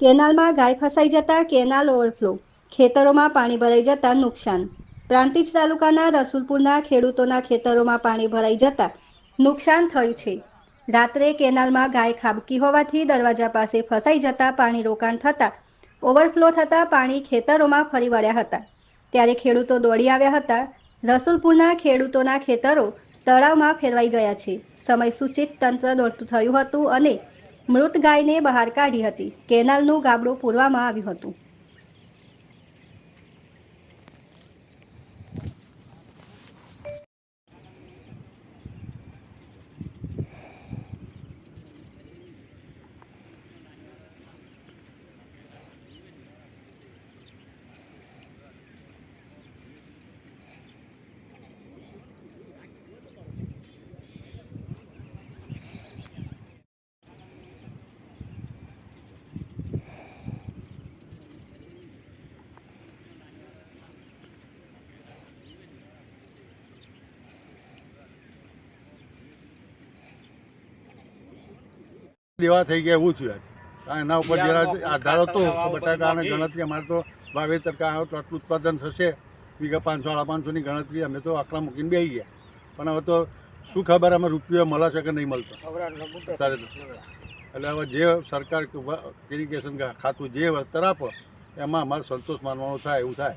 કેનાલમાં ગાય ફસાઈ જતા કેનાલ ઓવરફ્લો, ખેતરોમાં પાણી ભરાઈ જતા નુકસાન. પ્રાંતિજ તાલુકાના રસુલપુરના ખેડૂતોના ખેતરોમાં પાણી ભરાઈ જતા નુકસાન થયું છે. રાત્રે કેનાલમાં ગાય ખાબકી હોવાથી દરવાજા પાસે ફસાઈ જતા પાણી રોકાણ થતા ઓવરફ્લો થતા પાણી ખેતરોમાં ફરી વળ્યા હતા. ત્યારે ખેડૂતો દોડી આવ્યા હતા. રસુલપુરના ખેડૂતોના ખેતરો તળાવમાં ફેરવાઈ ગયા છે. સમય સૂચિત તંત્ર દોડતું થયું હતું અને મૃત ગાયને બહાર કાઢી હતી. કેનાલનું ગાબડું પૂરવામાં આવ્યું હતું. દેવા થઈ ગયા એવું થયું એના ઉપર જરા આધાર હતો બટાકાની ગણતરી અમારે તો વાવેતર કાં તો આટલું ઉત્પાદન થશે. વીઘા પાંચસો સાડા પાંચસોની ગણતરી અમે તો આકડા મૂકીને બેસી ગયા. પણ હવે તો શું ખબર અમે રૂપિયો મળશે કે નહીં મળતો? અત્યારે તો. એટલે હવે જે સરકાર ઇરિગેશન ખાતું જે વસ્તર આપો એમાં અમારે સંતોષ માનવાનો થાય એવું થાય.